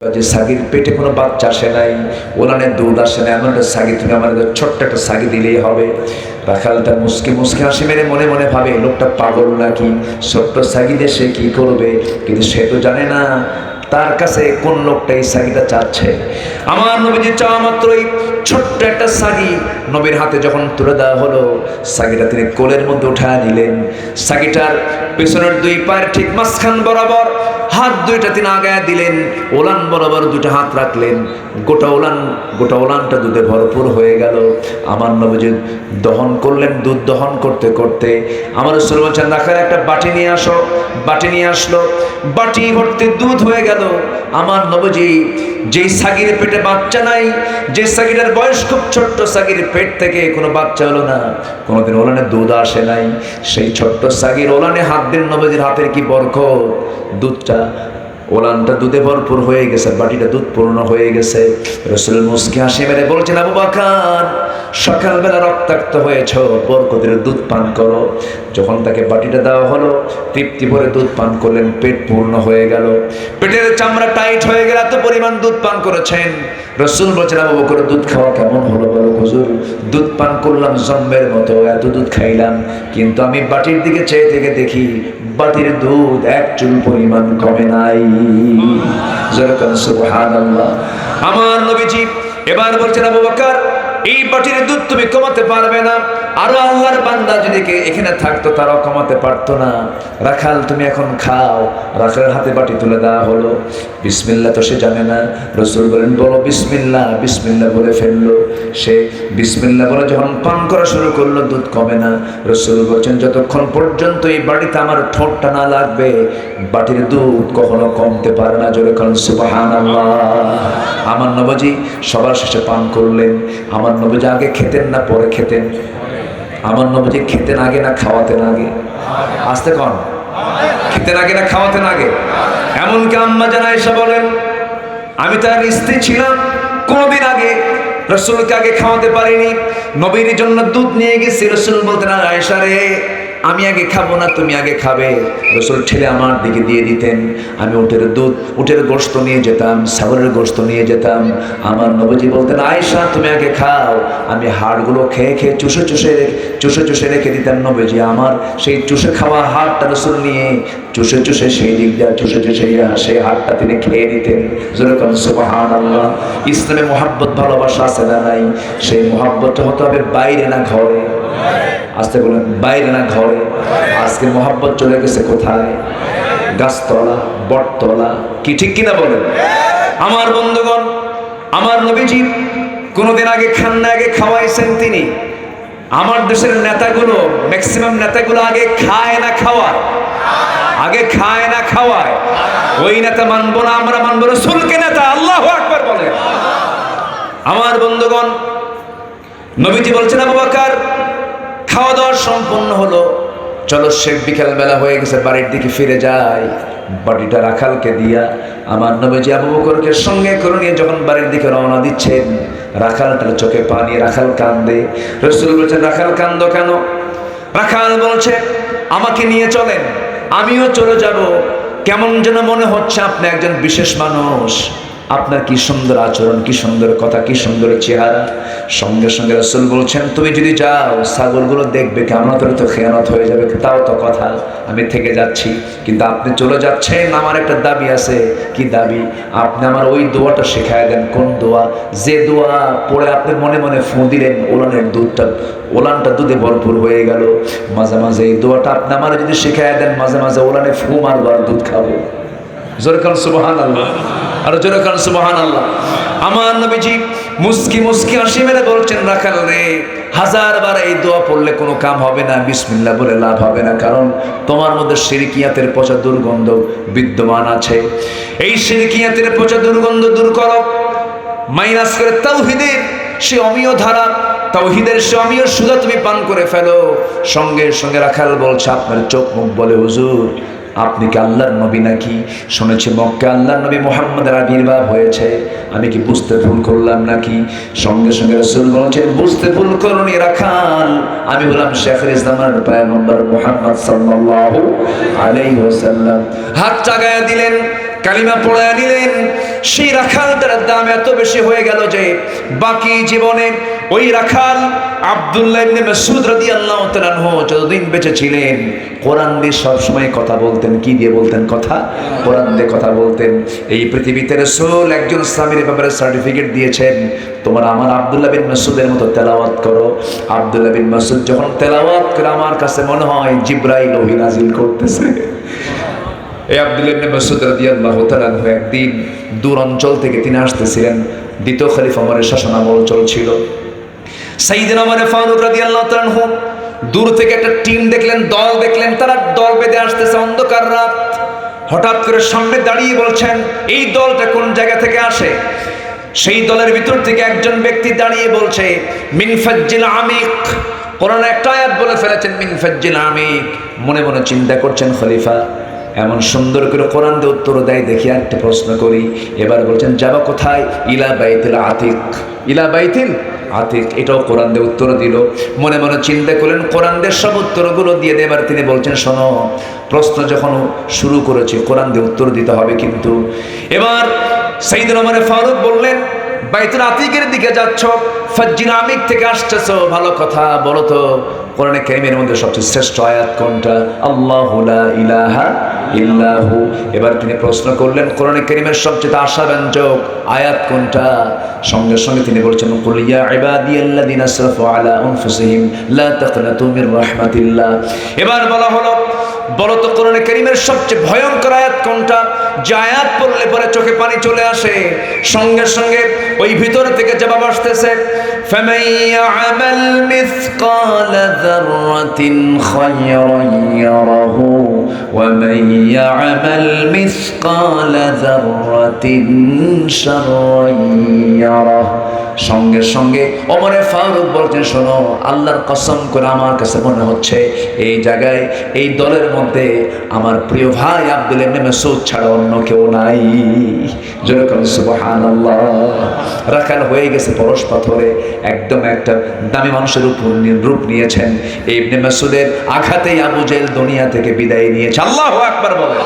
যে সাগির পেটে কোনো বাচ্চা আসে নাই ওলানের দুধ আসে না এমন একটা সাগি তুমি আমার ছোট্ট একটা সাগি দিলেই হবে। রাখালটা মুসকে মুসকে হাসি মেরে মনে মনে ভাবে, লোকটা পাগল নাকি? ছোট্ট সাগি দিয়ে সে কী করবে? কিন্তু সে তো জানে না তার কাছে কোন লোকটা এই সাগিটা চাচ্ছে? আমার নবীজি চাওয়া মাত্রই ছোট্ট একটা সাগি নবীর হাতে যখন তুলে দেওয়া হলো সাগিটা তিনি কোলের মধ্যে উঠা দিলেন সাগিটার পেছনের দুই পায়ের ঠিক মাঝখান বরাবর হাত দুইটা তিনি আগায় দিলেন, ওলান বরাবর দুটো হাত রাখলেন। গোটা ওলান, গোটা ওলানটা দুধে ভরপুর হয়ে গেল। আমার নবীজি দহন করলেন, দুধ দহন করতে করতে। আমার বলছেন রাখার একটা বাটি নিয়ে আসো, বাটি নিয়ে আসলো। বাটি ভর্তি দুধ হয়ে গেল। আমার নবজি যেই সাগির পেটে বাচ্চা নাই, যে সাগিরের বয়স খুব ছোট্ট সাগির পেট থেকে কোনো বাচ্চা হলো না। কোনোদিন ওলানে দুধ আসে নাই। সেই ছোট্ট সাগির ওলানে হাত দিন নবজির হাতের কি বরখ দুধটা ওলানটা দুধে ভরপুর হয়ে গেছে, বাটিটা দুধ পূর্ণ হয়ে গেছে। রসুল মুসকে হাসি মেরে বলছেন, আবু বাকার, সকালবেলা রক্তাক্ত হয়েছ, বরকতের দুধ পান করো। যখন তাকে বাটিটা দেওয়া হলো, তৃপ্তি ভরে দুধ পান করলেন, পেট পূর্ণ হয়ে গেল। পেটের চামড়া টাইট হয়ে গেল এত পরিমাণ দুধ পান করেছেন। রসুল বলছেন, আবু বকর, দুধ খাওয়া কেমন হলো বলো হুজুর? দুধ পান করলাম জম্বের মতো, এত দুধ খাইলাম। কিন্তু আমি বাটির দিকে চেয়ে থেকে দেখি, বাটির দুধ এক চুল পরিমাণ কমে নাই। আমার নবীজি এবার বলছেন আবু বকর এই বাটির দুধ তুমি কমাতে পারবে না। আরও আল্লাহর বান্দা যদি এখানে থাকতো, তারাও কমাতে পারতো না। রাখাল, তুমি এখন খাও। রাখালের হাতে বাটি তুলে দেওয়া হলো। বিসমিল্লা তো সে জানে না। রসুল বলেন, বলো বিসমিল্লা বিসমিল্লা বলে ফেলল। সে বিসমিল্লা বলে যখন পান করা শুরু করল, দুধ কমে না। রসুল বলছেন, যতক্ষণ পর্যন্ত এই বাড়িতে আমার ঠোঁটটা না লাগবে, বাটির দুধ কখনো কমতে পারে না। জোরে কারণ সুবাহান আমার নবজি সবার শেষে পান করলেন। আমার নবজি আগে খেতেন না, পরে খেতেন। আমার নবীজি খেতেন আগে না খাওয়াতেন আগে? আসতে কন। খেতেন আগে না খাওয়াতেন আগে? এমনকি আম্মা জানা এসে বলেন, আমি তার স্ত্রী ছিলাম, কোনোদিন আগে রসুলকে আগে খাওয়াতে পারিনি। নবীর জন্য দুধ নিয়ে গেছি, রসুল বলতেন আয়সা রে আমি আগে খাব না, তুমি আগে খাবে। রসুল ঠেলে আমার দিকে দিয়ে দিতেন। আমি উটের দুধ, উটের গোস্ত নিয়ে যেতাম সাগরের গোস্ত নিয়ে যেতাম। আমার নবজি বলতেন আয়সা তুমি আগে খাও। আমি হাড়গুলো খেয়ে খেয়ে চুষে চুষে চুষে চুষে রেখে দিতেন নবজি আমার। সেই চুষে খাওয়া হাড়টা রসুল নিয়ে, চুষে চুষে সেই দিক দিয়ে, চুষে চুষে সেই হাড়টা তিনি খেয়ে নিতেন। যেরকম সুবাহান আল্লাহ ইসলামে মোহাব্বত, ভালোবাসা আছে না নাই? সেই মোহাব্বতটা হতে হবে বাইরে না ঘরে। আসতে বলেন, বাইরে না ঘরে? আজকে মোহাব্বত চলে গেছে কোথায়? গাছতলা, বটতলা, কি ঠিক কিনা বলেন? আমার বন্ধুগণ, আমার নবীজি কোনোদিন আগে খান না, আগে খাওয়াইছেন তিনি। আমার দেশের নেতাগুলো ম্যাক্সিমাম নেতাগুলো আগে খায় না খাওয়ায়। আগে খায় না খাওয়ায়। ওই নেতা মানবো না, আমরা মানবো না। সুলকে নেতা? আল্লাহ আকবার বলে আমার বন্ধুগণ, নবীজি বলছেন, আবু বাকার খাওয়া দাওয়া সম্পূর্ণ হলো। চলো সে বিকেল বেলা হয়ে গেছে, বাড়ির দিকে ফিরে যায় বাড়িটা রাখালকে দিয়া আমার নবীজি আবু বকরকে সঙ্গে করে নিয়ে যখন বাড়ির দিকে রওনা দিচ্ছেন, রাখাল রাখালটার চোখে পানি রাখাল কান্দে। রসুল বলছেন, রাখাল, কান্দ কেন? রাখাল বলছে, আমাকে নিয়ে চলেন, আমিও চলে যাব। কেমন যেন মনে হচ্ছে আপনি একজন বিশেষ মানুষ। আপনার কি সুন্দর আচরণ, কি সুন্দর কথা, কি সুন্দর চেহারা? সঙ্গে সঙ্গে রসুল বলছেন, তুমি যদি যাও, ছাগলগুলো দেখবে কেমন করে তো খেয়ানত হয়ে যাবে, তাও তো কথা। আমি থেকে যাচ্ছি, কিন্তু আপনি চলে যাচ্ছেন, আমার একটা দাবি আছে। কি দাবি? আপনি আমার ওই দোয়াটা শেখায় দেন। কোন দোয়া? যে দোয়া পড়ে আপনি মনে মনে ফু দিলেন, ওলানের দুধটা, ওলানটা দুধে ভরপুর হয়ে গেল। মাঝে মাঝে এই দোয়াটা আপনি আমার যদি শেখায় দেন, মাঝে মাঝে ওলানে ফু মারবো আর দুধ খাব। জোরে কারণ সুবাহান আল্লাহ আর জোরে কারণ সুবাহান আল্লাহ আমার নবীজি মুস্কি মুস্কি হাসি মেরে বলছেন, রাখাল রে, হাজার বার এই দোয়া পড়লে কোনো কাম হবে না বিসমিল্লা বলে লাভ হবে না। কারণ তোমার মধ্যে সিরিকিয়াতের পচা দুর্গন্ধ বিদ্যমান আছে। এই সিরিকিয়াতের পচা দুর্গন্ধ দূর করো। মাইনাস করে তাওহিদের সে অমীয় ধারা, তাওহিদের সে অমীয় সুধা তুমি পান করে ফেলো। সঙ্গে সঙ্গে রাখাল বলছে, আপনার চোখ মুখ বলে, হুজুর আপনি কি আল্লাহর নবী নাকি? শুনেছি মক্কে আল্লাহর নবী মোহাম্মদের আবির্ভাব হয়েছে। আমি কি বুঝতে ভুল করলাম নাকি? সঙ্গে সঙ্গে রসুল বুঝতে ভুল করুনি রাখাল। আমি বললাম, শেখর ইসলামের পয়গম্বর মোহাম্মদ সাল্লাহ আলাই হাত চাগায় দিলেন। কালিমা পড়ে নিলেন। সেই রাখালটার দাম এত বেশি হয়ে গেল যে বাকি জীবনে ওই রাখাল আব্দুল্লাহ ইবনে মাসউদ রাদিয়াল্লাহু আনহু যতদিন বেঁচে ছিলেন, কোরআন দিয়ে সবসময় কথা বলতেন। কি দিয়ে বলতেন কথা? কোরআন দিয়ে কথা বলতেন। এই পৃথিবীতে রাসূল একজন স্বামীর ব্যাপারে সার্টিফিকেট দিয়েছেন। তোমরা আমার আব্দুল্লাহ বিন মাসউদের মতো তেলাওয়াত করো। আব্দুল্লাহ বিন মাসউদ যখন তেলাওয়াত করে আমার কাছে মনে হয় জিব্রাইল ওহী করতেছে। এই আব্দুল ইবনে মাসউদ রাদিয়াল্লাহু তাআলা একদিন দূর অঞ্চল থেকে তিনি আসতেছিলেন। দ্বিতীয় খলিফা ওমরের শাসনামল চলছিল। সাইয়েদনা ওমর ফারুক রাদিয়াল্লাহু তাআলা দূর থেকে একটা টিম দেখলেন, দল দেখলেন, তারা দল বেঁধে আসতেছে অন্ধকার রাত। হঠাৎ করে সামনে দাঁড়িয়ে বলছেন, এই দলটা কোন জায়গা থেকে আসে? সেই দলের ভিতর থেকে একজন ব্যক্তি দাঁড়িয়ে বলছে মিনফাজ্জিল আমিক। কোরআন একটা আয়াত বলে ফেলেছেন মিনফাজ্জিল আমিক। মনে মনে চিন্তা করছেন খলিফা। এমন সুন্দর করে কোরআন দিয়ে উত্তর দেয়, দেখি একটা প্রশ্ন করি। এবার বলছেন, যাবা কোথায়? ইলা বাইতিল আতিক। ইলা বাইতিল আতিক, এটাও কোরআন দিয়ে উত্তর দিল। মনে মনে চিন্তা করলেন, কোরআন দিয়ে সব উত্তরগুলো দিয়ে দেবার তিনি বলছেন, শোনো, প্রশ্ন যখন শুরু করেছে, কোরআন দিয়ে উত্তর দিতে হবে কিন্তু। এবার সাইদুল মানে ফারুক বললেন বাইতুল আতিকের দিকে যাচ্ছ ফজ্জিন আমিক থেকে আসতেছো। ভালো কথা বলো তো, কোরআনে কারিমের মধ্যে সবচেয়ে শ্রেষ্ঠ আয়াত কোনটা? আল্লাহু ইলাহা ইল্লাহু। এবার তিনি প্রশ্ন করলেন, কোরআনে কারিমের সবচেয়ে আশাব্যঞ্জক আয়াত কোনটা? সঙ্গে সঙ্গে তিনি বলছেন, কুল ইয়া ইবাদিয়াল্লাযিনা আসরাফু আলা আনফুসিহিম, লা তাকনাতু মির রাহমাতিল্লাহ। এবার বলা হলো, বলো তো, কোরআনে কারিমের সবচেয়ে ভয়ঙ্কর আয়াত কোনটা? যে আয়াত পড়লে পরে চোখে পানি চলে আসে সঙ্গে সঙ্গে ওই ভিতর থেকে জবাব আসতেছে فمن يعمل مثقال ذرة خيرا يره ومن يعمل مثقال ذرة شرا يره সঙ্গে সঙ্গে অমরে ফারুক বলছেন শোনো আল্লাহর কসম করে আমার কাছে মনে হচ্ছে এই জায়গায় এই দলের মধ্যে আমার প্রিয় ভাই আব্দুল ইবনে মাসউদ ছাড়া অন্য কেউ নাই। যেরকম সুবহানাল্লাহ। রাখাল হয়ে গেছে পরশ পাথরে। একদম একটা দামি মানুষের উপর রূপ নিয়েছেন। ইবনে মাসুদের আঘাতেই আবু জেল দুনিয়া থেকে বিদায় নিয়েছে। আল্লাহ আকবার বলে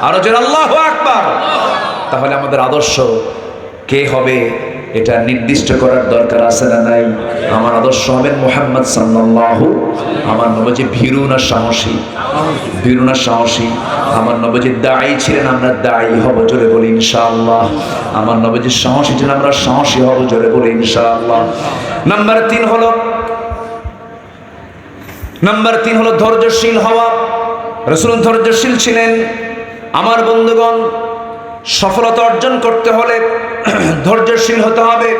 আরও যে আল্লাহ আকবার। তাহলে আমাদের আদর্শ কে হবে? এটা নির্দিষ্ট করার দরকার আছে না নাই? আমার আদর্শ হবেন মোহাম্মদ সাল্লাল্লাহু, আমার নবজি ভীরু না সাহসী। ভীরু না সাহসী। আমার নবজি দায়ী ছিলেন, আমরা দায়ী হব, জোরে বলি ইনশাআল্লাহ। আমার নবজি সাহসী ছিলেন, আমরা সাহসী হব, জোরে বলি ইনশাআল্লাহ। নাম্বার তিন হলো, নাম্বার তিন হলো ধৈর্যশীল হওয়া। রসুল ধৈর্যশীল ছিলেন। আমার বন্ধুগণ, সফলতা অর্জন করতে হলে ধৈর্যশীল হতে হবে।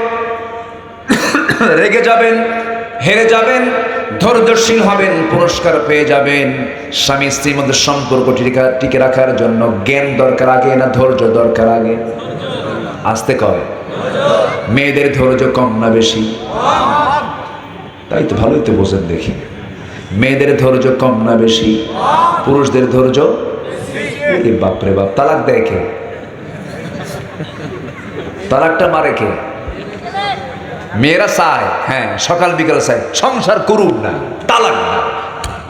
রেগে যাবেন, হেরে যাবেন, ধৈর্যশীল হবেন, পুরস্কার পেয়ে যাবেন। স্বামী, স্ত্রীর মধ্যে সম্পর্ক টিকা- রাখার জন্য জ্ঞান দরকার আগে না ধৈর্য দরকার আগে? আসতে কয় মেয়েদের ধৈর্য কম না বেশি? তাই তো ভালোই তো বোঝেন দেখি। মেয়েদের ধৈর্য কম না বেশি? পুরুষদের ধৈর্য? বাপরে বাপ, তালাক দেয় কে? তালাকটা মারে কে? মেয়েরা চায় হ্যাঁ সকাল বিকাল চায়, সংসার করুক না, তালাক না।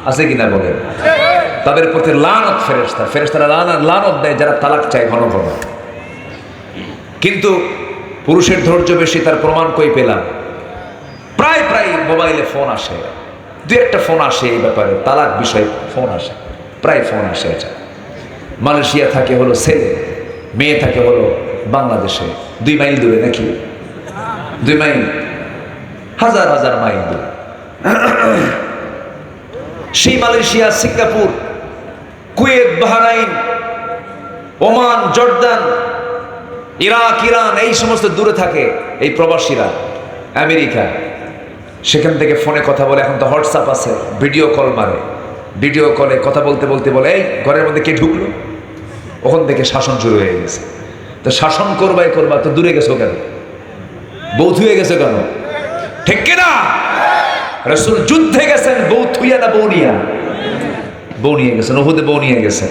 আছে কিনা বলেন? তাদের প্রতি লানত ফেরেস্তা ফেরেস্তারা লানত লানত দেয় যারা তালাক চায় ঘন ঘন। কিন্তু পুরুষের ধৈর্য বেশি, তার প্রমাণ কই পেলাম? প্রায় প্রায় মোবাইলে ফোন আসে। দু একটা ফোন আসে এই ব্যাপারে, তালাক বিষয়ে ফোন আসে, প্রায় ফোন আসে এটা। মালয়েশিয়া থাকে হলো ছেলে, মেয়ে থাকে হলো বাংলাদেশে। দুই মাইল দূরে নাকি? দুই মাইল। হাজার হাজার মাইল দূরে। সেই Malaysia, Singapore, Kuwait, Bahrain, Oman, Jordan, Iraq, Iran, এই সমস্ত দূরে থাকে এই প্রবাসীরা, আমেরিকা। সেখান থেকে ফোনে কথা বলে, এখন তো হোয়াটসঅ্যাপ আছে, ভিডিও কল মারে। ভিডিও কলে কথা বলতে বলতে বলে, এই ঘরের মধ্যে কে ঢুকলো? ওখান থেকে শাসন শুরু হয়ে গেছে। তো শাসন করবাই করবা, তো দূরে গেছো কেন? বউ থুয়ে গেছে কেন? ঠিক কিনা? রসুল যুদ্ধে গেছেন বউ থুইয়া না বউ নিয়া? বউ নিয়ে গেছেন ওহুদে বউ নিয়ে গেছেন।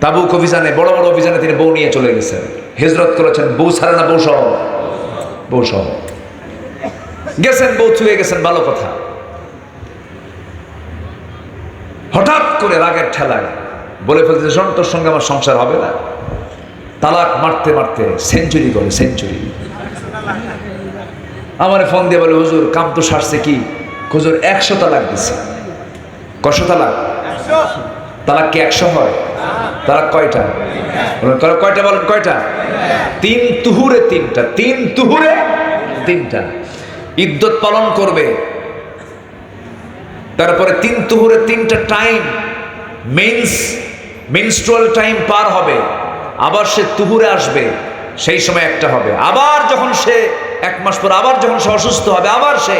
তাবুক অভিযানে, বড় বড় অভিযানে তিনি বউ নিয়ে চলে গেছেন। হিজরত করেছেন, বউ ছাড়া না বউ সহ? বউ সহ। গেছেন বউ থুয়ে গেছেন, ভালো কথা। হঠাৎ করে রাগের ঠেলায় বলে ফেলতে শোন, তোর সঙ্গে আমার সংসার হবে না? তালাক মারতে মারতে সেঞ্চুরি করে সেঞ্চুরি আমার ফোন দিয়ে বলে, হুজুর, কাম তো সারছে কি? হুজুর, একশো তালাক দিছে। কশো তালাক? তালাক কি একশো হয়? তালাক কয়টা? কয়- কয়টা বলেন, কয়টা? তিন তুহুরে তিনটা, তিন তুহুরে তিনটা। ইদ্যত পালন করবে। তারপরে তিন তুহুরে তিনটা টাইম মেন্স মেনস্ট্রুয়াল টাইম পার হবে। আবার সে তুহুরে আসবে, সেই সময় একটা হবে। আবার যখন সে এক মাস পর, আবার যখন সে অসুস্থ হবে, আবার সে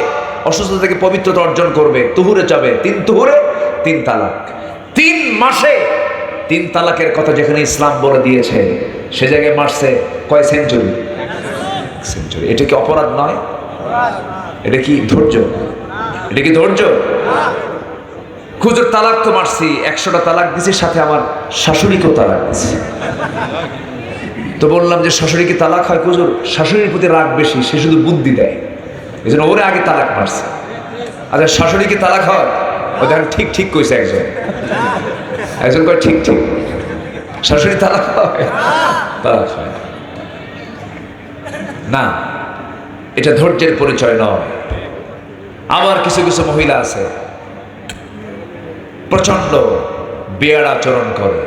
অসুস্থ থেকে পবিত্রতা অর্জন করবে, তুহুরে যাবে তিন তুহুরে, তিন তালাক। তিন মাসে তিন তালাকের কথা যেখানে ইসলাম বলে দিয়েছে, সে জায়গায় মারছে কয় সেঞ্চুরি? সেঞ্চুরি। এটা কি অপরাধ নয়? এটা কি ধৈর্য? এটা কি ধৈর্য? খুচুর তালাক তো মারছি, একশোটা তালাক দিছি, সাথে আমার শাশুড়িকেও তালাক দিছি। তো বললাম যে শাশুড়ি কি তালাক হয় কুজুর শাশুড়ির প্রতি রাগ বেশি, সে শুধু বুদ্ধি দেয়। এই জন্য ওরে আগে তালাক মারছে। আচ্ছা শাশুড়ি কি তালাক হয়? ও দেখেন ঠিক ঠিক কইছে একজন। একজন কয়, ঠিক ঠিক। শাশুড়ি তালাক হয়? তালাক হয়। না, এটা ধৈর্যের পরিচয় নয়। আবার কিছু কিছু মহিলা আছে প্রচণ্ড বেয়ার আচরণ করে,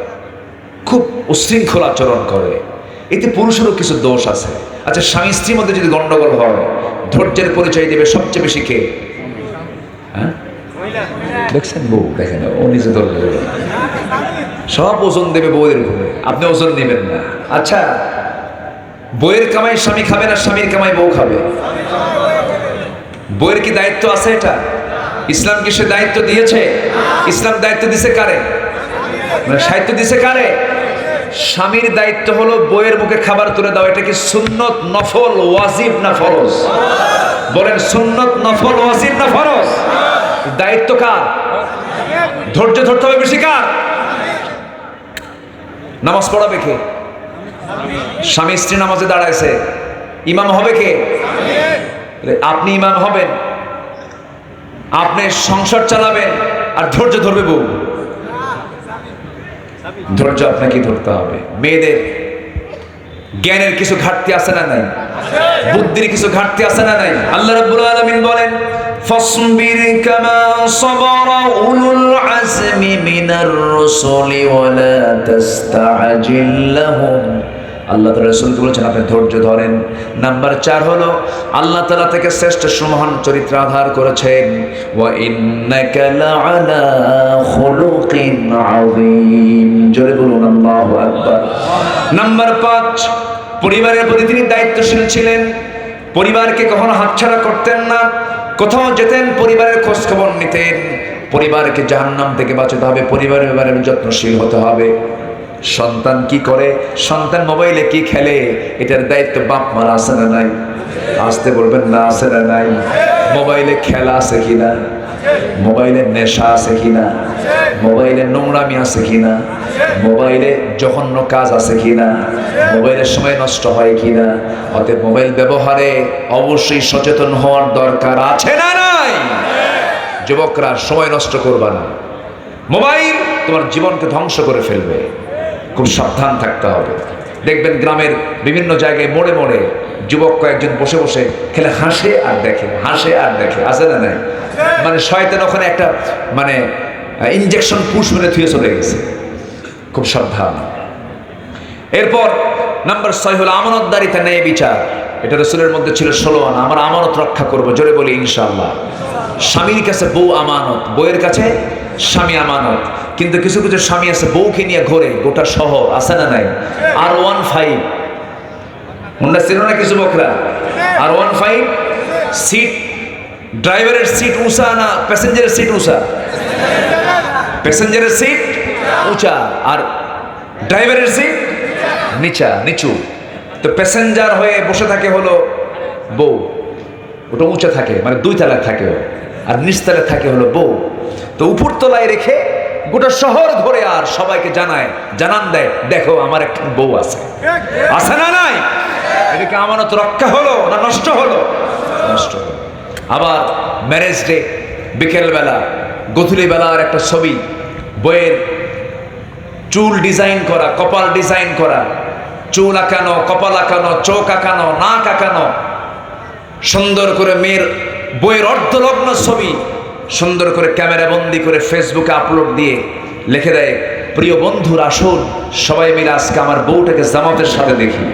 খুব উশৃঙ্খল আচরণ করে। এতে পুরুষেরও কিছু দোষ আছে। আচ্ছা স্বামী স্ত্রীর মধ্যে যদি গন্ডগোল হয়, ধৈর্যের পরিচয় দেবে সবচেয়ে বেশি কে? হ্যাঁ? দেখছেন বউ, দেখেন, ও নিজে ধরবে সব ওজন দেবে বউয়ের উপরে। আপনি ওজন নেবেন না। আচ্ছা বইয়ের কামাই স্বামী খাবে না স্বামীর কামাই বউ খাবে? বইয়ের কি দায়িত্ব আছে এটা? ইসলাম কি সে দায়িত্ব দিয়েছে? ইসলাম দায়িত্ব দিছে কারে? মানে সাহিত্য দিছে কারে? স্বামীর দায়িত্ব হলো বইয়ের মুখে খাবার তুলে দাও, এটা কি সুন্নত নফল ওয়াজিব না ফরজ? বলেন, সুন্নত নফল ওয়াজিব না ফরজ? দায়িত্ব কার? ধৈর্য ধরতে হবে বেশি কার? নামাজ পড়াবে কে? স্বামী স্ত্রী নামাজে দাঁড়াইছে। ইমাম হবে কে? আপনি ইমাম হবেন। আপনি সংসার চালাবেন আর ধৈর্য ধরবে বউ ধৈর্য আপনাকে ধরতে হবে মেয়েদের জ্ঞানের কিছু ঘাটতি আছে না নাই বুদ্ধির কিছু ঘাটতি আছে না নাই আল্লাহ রাব্বুল আলামিন বলেন فاصبر كما صبر أولو العزم من الرسل ولا تستعجل لهم আল্লাহ তালা রসুলকে বলেছেন, আপনি ধৈর্য ধরেন। নাম্বার চার হলো, আল্লাহ তালা থেকে শ্রেষ্ঠ সুমহান চরিত্র আধার করেছেন। জোরে বলুন, আল্লাহু নাম্বার পাঁচ, পরিবারের প্রতি তিনি দায়িত্বশীল ছিলেন। পরিবারকে কখনো হাতছাড়া করতেন না। কোথাও যেতেন, পরিবারের খোঁজ খবর নিতেন। পরিবারকে জাহান্নাম থেকে বাঁচাতে হবে, পরিবারের ব্যাপারে যত্নশীল হতে হবে। সন্তান কি করে? সন্তান মোবাইলে কি খেলে? এটার দায়িত্ব বাপ মার আছে না নাই? আসতে বলবেন না আছে না নাই? মোবাইলে খেলা আছে কিনা? মোবাইলে নেশা আছে কিনা? মোবাইলে নোংরামি আছে কিনা? মোবাইলে জঘন্য কাজ আছে কিনা? মোবাইলের সময় নষ্ট হয় কিনা? অতএব মোবাইল ব্যবহারে অবশ্যই সচেতন হওয়ার দরকার আছে না নাই? যুবকরা, সময় নষ্ট করবা না। মোবাইল তোমার জীবনকে ধ্বংস করে ফেলবে। খুব সাবধান থাকতে হবে। দেখবেন গ্রামের বিভিন্ন জায়গায় মোড়ে মোড়ে যুবক কয়েকজন বসে বসে খেলে হাসে আর দেখে, হাসে আর দেখে আসে না নাই? মানে শয়তান ওখানে একটা মানে ইঞ্জেকশন পুশ মেরে থুয়ে চলে গেছে। খুব সাবধান। এরপর, নাম্বার ছয় হলো আমানতদারিতা ন্যায় বিচার। এটা রসুলের মধ্যে ছিল ষোলো আনা। আমার আমানত রক্ষা করব, জোরে বলি ইনশাল্লাহ স্বামীর কাছে বউ আমানত, বউয়ের কাছে স্বামী আমানত। কিন্তু কিছু কিছু স্বামী আছে, বউকে নিয়ে ঘোরে, গোটা শহর, আছে না নাই? আর ওয়ান ফাইভ। হুন্ডা ছিল না কিছু বকরা? আর ওয়ান ফাইভ, সিট, ড্রাইভারের সিট উঁচা না প্যাসেঞ্জারের সিট উঁচা? প্যাসেঞ্জারের সিট উঁচা। আর ড্রাইভারের সিট নিচা, নিচু। তো প্যাসেঞ্জার হয়ে বসে থাকে হলো বউ। ওটা উঁচা থাকে মানে দুই তলায় থাকে। আর নিচতলায় থাকে হলো বউ। তো উপর তলায় রেখে গোটা শহর ঘুরে আর সবাইকে জানায়, জানান দেয়, দেখো, আমার একটা বউ আছে। আছে না নাই? এটাকে আমানত রক্ষা হলো না নষ্ট হলো? নষ্ট হলো। আবার ম্যারেজ ডে বিকেলবেলা বেলার একটা ছবি, বইয়ের চুল ডিজাইন করা, কপাল ডিজাইন করা চুল আঁকানো কপাল আঁকানো চোখ আঁকানো নাক আঁকানো সুন্দর করে মেয়ের বইয়ের অর্ধলগ্ন ছবি সুন্দর করে ক্যামেরা বন্দি করে ফেসবুকে আপলোড দিয়ে লিখে দেয়, প্রিয় বন্ধুর, আসুন, সবাই মিলে আজকে আমার বউটাকে জামাতের সাথে দেখি।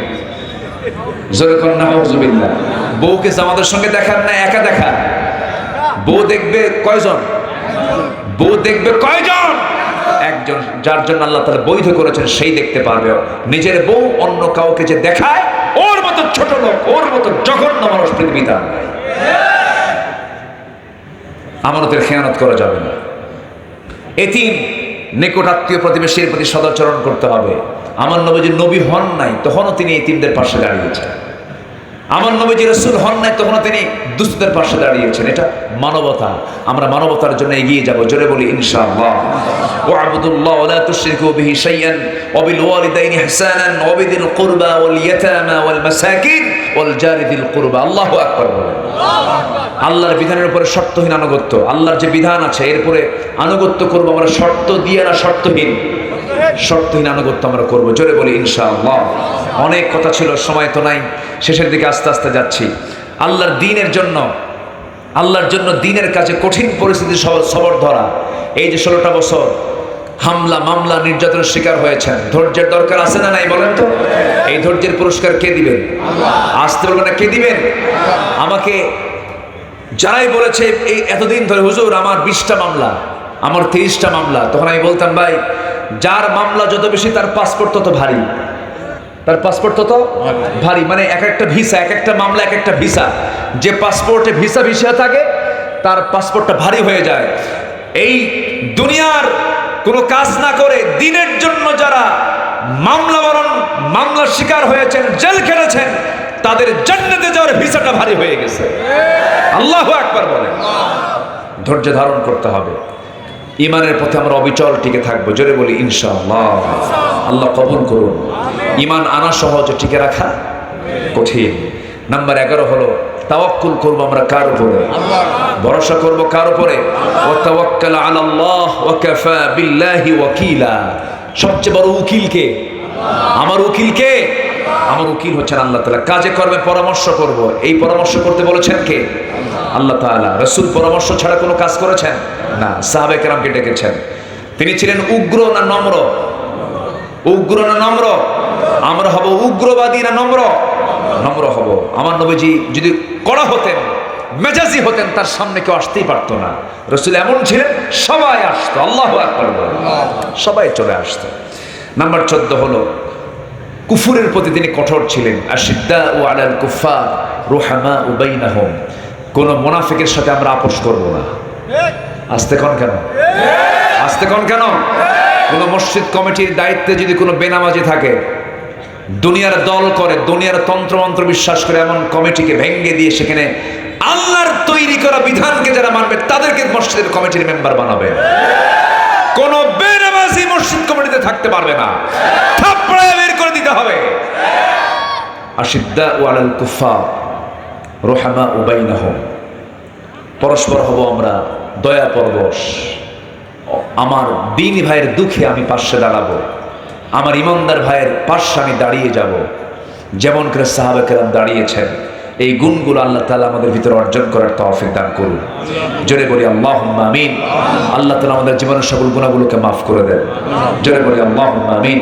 বউকে জামাতের সঙ্গে দেখার না, একা দেখা বউ দেখবে কয়জন? বউ দেখবে কয়জন? একজন যার জন্য আল্লাহ তারা বৈধ করেছেন, সেই দেখতে পারবে। নিজের বউ অন্য কাউকে যে দেখায়, ওর মতো ছোট লোক, ওর মতো জঘন্য মানুষ পৃথিবীতে আর নাই। আমানতের খেয়ানত করা যাবে না। এতিম, নিকট আত্মীয় প্রতিবেশীর প্রতি সদাচরণ করতে হবে। আমার নবী যে নবী হন নাই, তখনও তিনি এতিমদের পাশে দাঁড়িয়েছেন। আমার নবীজি রসুল হন নাই তখনও তিনি দুস্থদের পাশে দাঁড়িয়েছেন এটা মানবতা আমরা মানবতার জন্য এগিয়ে যাব জোরে বলি ইনশাআল্লাহ واعبدوا الله ولا تشركوا به شيئا وبالوالدين احسانا وبذي القربى واليتامى والمساكين والجار ذي القربى الله اكبر বলেন। আল্লাহর বিধানের উপরে শর্তহীন আনুগত্য আল্লাহর যে বিধান আছে এরপরে আনুগত্য করবো আমরা শর্ত দিয়ে না শর্তহীন শর্তহীন আনুগত্য আমরা করব। জোরে বলি, ইনশাআল্লাহ। অনেক কথা ছিল, সময় তো নাই। শেষের দিকে আস্তে আস্তে যাচ্ছি। আল্লাহর দিনের জন্য, আল্লাহর জন্য দিনের কাছে কঠিন পরিস্থিতি সব- সবর ধরা। এই যে ষোলোটা বছর হামলা, মামলা, নির্যাতনের শিকার হয়েছেন। ধৈর্যের দরকার আছে না নাই বলেন তো? এই ধৈর্যের পুরস্কার কে দিবেন? আসতে বলবেন না, কে দিবেন? আমাকে যারাই বলেছে, এই এতদিন ধরে হুজুর, আমার বিশটা মামলা, আমার তেইশটা মামলা। তখন আমি বলতাম, ভাই যার মামলা যত বেশি তার পাসপোর্ট তত ভারী। তার পাসপোর্ট তত ভারী। মানে এক একটা ভিসা এক একটা মামলা এক একটা ভিসা যে পাসপোর্টে ভিসা ভিসা থাকে তার পাসপোর্টটা ভারী হয়ে যায়। এই দুনিয়ার কোনো কাজ না করে দিনের জন্য যারা মামলা বরণ মামলার শিকার হয়েছেন জেল খেলেছেন তাদের জান্নাতে যাওয়ার ভিসাটা ভারী হয়ে গেছে। আল্লাহ একবার বলে। ধৈর্য ধারণ করতে হবে। ইমানের পথে আমরা অবিচল টিকে থাকব। জোরে বলি, ইনশাআল্লাহ। আল্লাহ কবুল করুন। ইমান আনা সহজ, টিকে রাখা কঠিন। নাম্বার এগারো হলো, তাওয়াক্কুল করব আমরা কার উপরে? ভরসা করব কার উপরে? ও সবচেয়ে বড় উকিল কে আমার উকিল কে? আমার উকিল হচ্ছেন আল্লাহ তালা কাজে কর্মে পরামর্শ করব। এই পরামর্শ করতে বলেছেন কে? আল্লাহ তাআলা। রসুল পরামর্শ ছাড়া কোনো কাজ করেছেন? না সাহাবে কেরামকে ডেকেছেন। তিনি ছিলেন উগ্র না নম্র? উগ্র না নম্র? আমরা হব উগ্রবাদী না নম্র? নম্র হব। আমার নবীজি যদি কড়া হতেন, মেজাজি হতেন, তার সামনে কেউ আসতেই পারতো না। রসুল এমন ছিলেন, সবাই আসতো। আল্লাহ। সবাই চলে আসতো। নাম্বার চোদ্দ হলো কুফুরের প্রতি তিনি কঠোর ছিলেন। আর সিদ্দা ও আলাল কুফা রোহামা উবাইনাহম কোন মোনাফিকের সাথে আমরা আপোষ করব না। আসতে কন কেন? আসতে কন কেন? কোন মসজিদ কমিটির দায়িত্বে যদি কোনো বেনামাজি থাকে, দুনিয়ার দল করে, দুনিয়ার তন্ত্রমন্ত্র বিশ্বাস করে এমন কমিটিকে ভেঙ্গে দিয়ে সেখানে আল্লাহর তৈরি করা বিধানকে যারা মানবে, তাদেরকে মসজিদের কমিটির মেম্বার বানাবে। বেনামাজি মসজিদ কমিটিতে থাকতে পারবে না। থাপড়ায় বের করে দিতে হবে। আশিদ্দা ওয়ালাল কুফা রোহামা উবাইনাহম পরস্পর হব আমরা দয়া পরবশ আমার দিন ভাইয়ের দুঃখে আমি পাশে দাঁড়াবো। আমার ইমানদার ভাইয়ের পাশে আমি দাঁড়িয়ে যাব। যেমন করে সাহাবাকেরাম দাঁড়িয়েছেন। এই গুণগুলো আল্লাহ তালা আমাদের ভিতরে অর্জন করার তফিক দান করুন। জোরে বলি আল্লাহ আমিন। আল্লাহ তালা আমাদের জীবনের সকল গুণাগুলোকে মাফ করে দেন। জোরে বলি আল্লাহ আমিন।